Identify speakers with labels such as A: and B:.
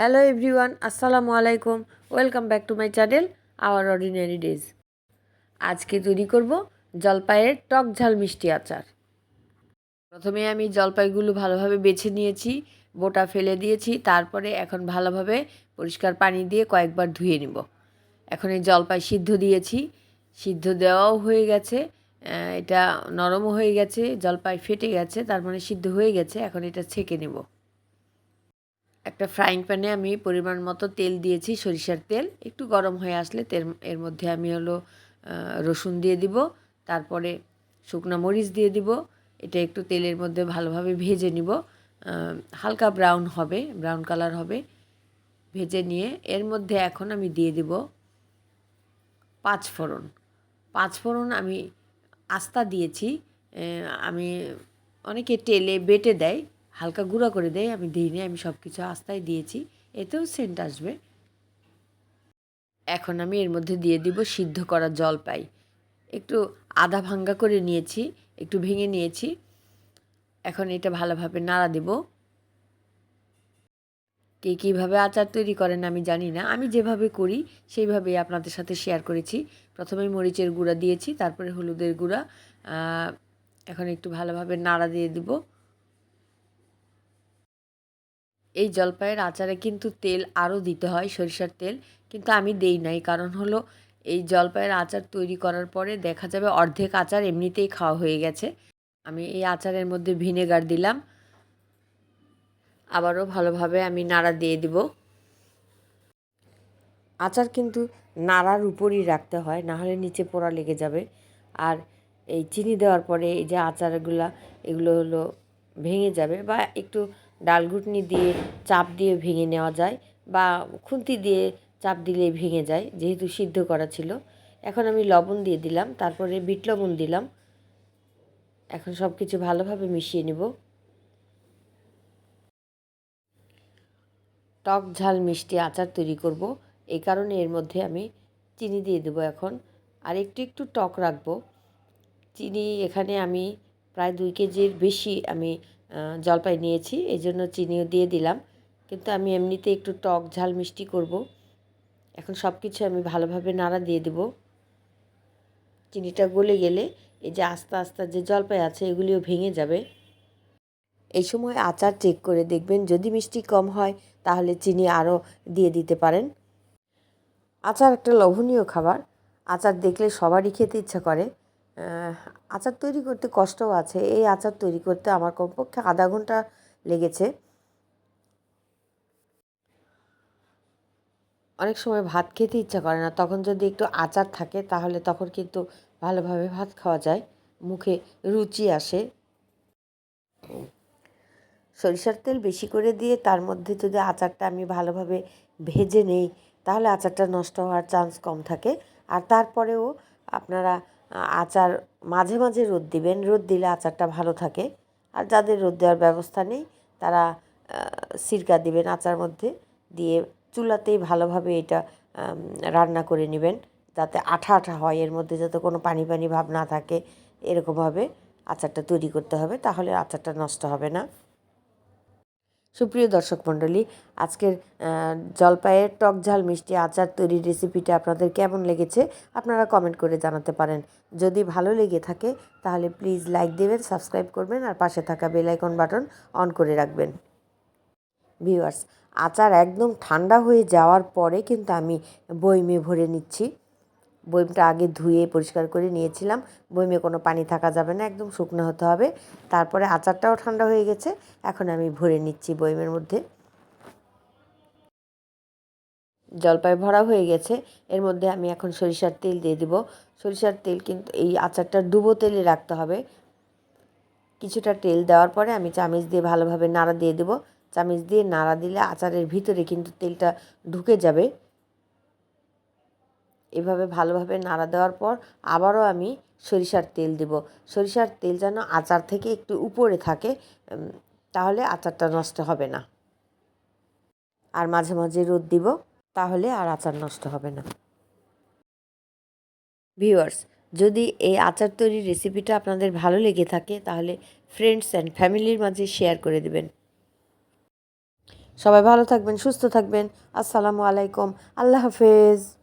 A: Hello everyone আসসালামু আলাইকুম welcome back to my channel our ordinary days আজকে তৈরি করব জলপাইয়ের টক ঝাল মিষ্টি আচার। প্রথমে আমি জলপাইগুলো ভালোভাবে বেছে নিয়েছি, বোটা ফেলে দিয়েছি, তারপরে এখন ভালোভাবে পরিষ্কার পানি দিয়ে কয়েকবার ধুয়ে নিব। এখন এই জলপাই সিদ্ধ দিয়েছি, সিদ্ধ দেওয়াও হয়ে গেছে এটা নরমও হয়ে গেছে, জলপাই ফেটে গেছে, তার মানে সিদ্ধ হয়ে গেছে, এখন এটা ছেঁকে নেব। একটা ফ্রাইং প্যানে আমি পরিমাণ মতো তেল দিয়েছি, সরিষার তেল। একটু গরম হয়ে আসলে তেল, এর মধ্যে আমি হলো রসুন দিয়ে দিব, তারপরে শুকনো মরিচ দিয়ে দিব। এটা একটু তেলের মধ্যে ভালোভাবে ভেজে নিব। হালকা ব্রাউন হবে ব্রাউন কালার হবে। ভেজে নিয়ে এর মধ্যে এখন আমি দিয়ে দিব পাঁচ ফোড়ন। পাঁচ ফোড়ন আমি আস্তা দিয়েছি। আমি অনেকে তেলে বেটে দেয় হালকা গুঁড়া করে দেয়, আমি দিইনি আমি সব কিছু আস্তায় দিয়েছি, এতেও সেন্ট আসবে। এখন আমি এর মধ্যে দিয়ে দিব সিদ্ধ করা জলপাই। একটু আধা ভাঙ্গা করে নিয়েছি, একটু ভেঙে নিয়েছি। এখন এটা ভালোভাবে নাড়া দেব। কে কীভাবে আচার তৈরি করেন আমি জানি না, আমি যেভাবে করি সেইভাবেই আপনাদের সাথে শেয়ার করেছি। প্রথমে মরিচের গুঁড়া দিয়েছি, তারপরে হলুদের গুঁড়া এখন একটু ভালোভাবে নাড়া দিয়ে দিব। এই জলপাইয়ের আচারে কিন্তু তেল আরও দিতে হয়, সরিষার তেল। কিন্তু আমি দেই নাই, কারণ হলো এই জলপাইয়ের আচার তৈরি করার পরে দেখা যাবে অর্ধেক আচার এমনিতেই খাওয়া হয়ে গেছে। আমি এই আচারের মধ্যে ভিনেগার দিলাম। আবারও ভালোভাবে আমি নাড়া দিয়ে দিব। আচার কিন্তু নাড়ার উপরই রাখতে হয়, না হলে নিচে পোড়া লেগে যাবে। আর এই চিনি দেওয়ার পরে এই যে আচারগুলা, এগুলো হলো ভেঙে যাবে বা একটু ডালঘুটনি দিয়ে চাপ দিয়ে ভেঙে নেওয়া যায় বা খুন্তি দিয়ে চাপ দিলে ভেঙে যায়, যেহেতু সিদ্ধ করা ছিল। এখন আমি লবণ দিয়ে দিলাম, তারপরে বিট লবণ দিলাম। এখন সব কিছু ভালোভাবে মিশিয়ে নিব। টক ঝাল মিষ্টি আচার তৈরি করব। এই কারণে এর মধ্যে আমি চিনি দিয়ে দেবো এখন। আর একটু একটু টক রাখব। চিনি এখানে আমি প্রায় দুই কেজির বেশি আমি জলপাই নিয়েছি, এই জন্য চিনিও দিয়ে দিলাম। কিন্তু আমি এমনিতে একটু টক ঝাল মিষ্টি করব। এখন সব কিছু আমি ভালোভাবে নাড়া দিয়ে দেব। চিনিটা গলে গেলে এই যে আস্তে আস্তে যে জলপাই আছে, এগুলিও ভেঙে যাবে। এই সময় আচার চেক করে দেখবেন, যদি মিষ্টি কম হয়, তাহলে চিনি আরও দিয়ে দিতে পারেন। আচার একটা লোভনীয় খাবার। আচার দেখলে সবারই খেতে ইচ্ছা করে। আচার তৈরি করতে কষ্টও আছে। এই আচার তৈরি করতে আমার কমপক্ষে আধা ঘণ্টা লেগেছে। অনেক সময় ভাত খেতে ইচ্ছা করে না। তখন যদি একটু আচার থাকে, তাহলে তখন কিন্তু ভালোভাবে ভাত খাওয়া যায়। মুখে রুচি আসে। সরিষার তেল বেশি করে দিয়ে তার মধ্যে যদি আচারটা আমি ভালোভাবে ভেজে নেই, তাহলে আচারটা নষ্ট হওয়ার চান্স কম থাকে। আর তারপরেও আপনারা আচার মাঝে মাঝে রোদ দিবেন, রোদ দিলে আচারটা ভালো থাকে। আর যাদের রোদ দেওয়ার ব্যবস্থা নেই, তারা সিরকা দিবেন আচার মধ্যে, দিয়ে চুলাতেই ভালোভাবে এটা রান্না করে নেবেন। যাতে আঠা আঠা হয়, এর মধ্যে যাতে কোনো পানি পানি ভাব না থাকে, এরকমভাবে আচারটা তৈরি করতে হবে, তাহলে আচারটা নষ্ট হবে না। সুপ্রিয় দর্শক মণ্ডলী, আজকের জলপাইয়ের টক ঝাল মিষ্টি আচার তৈরির রেসিপিটা আপনাদের কেমন লেগেছে আপনারা কমেন্ট করে জানাতে পারেন। যদি ভালো লেগে থাকে, তাহলে প্লিজ লাইক দেবেন সাবস্ক্রাইব করবেন আর পাশে থাকা বেল আইকন বাটন অন করে রাখবেন। ভিউয়ার্স আচার একদম ঠান্ডা হয়ে যাওয়ার পরে কিন্তু আমি বইমে ভরে নিচ্ছি। বইমটা আগে ধুয়ে পরিষ্কার করে নিয়েছিলাম। বইমে কোনো পানি থাকা যাবে না, একদম শুকনো হতে হবে। তারপরে আচারটাও ঠান্ডা হয়ে গেছে, এখন আমি ভরে নিচ্ছি বইমের মধ্যে। জলপাই ভরা হয়ে গেছে, এর মধ্যে আমি এখন সরিষার তেল দিয়ে দিব। সরিষার তেল কিন্তু এই আচারটা ডুবো তেলে রাখতে হবে। কিছুটা তেল দেওয়ার পরে আমি চামিচ দিয়ে ভালোভাবে নাড়া দিয়ে দেবো। চামিচ দিয়ে নাড়া দিলে আচারের ভিতরে কিন্তু তেলটা ঢুকে যাবে। এভাবে ভালোভাবে নাড়া দেওয়ার পর আবারও আমি সরিষার তেল দেব। সরিষার তেল যেন আচার থেকে একটু উপরে থাকে তাহলে আচারটা নষ্ট হবে না। আর মাঝে মাঝে রোদ দিব, তাহলে আর আচার নষ্ট হবে না। ভিউয়ার্স, যদি এই আচার তৈরির রেসিপিটা আপনাদের ভালো লেগে থাকে, তাহলে ফ্রেন্ডস অ্যান্ড ফ্যামিলির মাঝে শেয়ার করে দেবেন। সবাই ভালো থাকবেন, সুস্থ থাকবেন। আসসালামু আলাইকুম। আল্লাহ হাফেজ।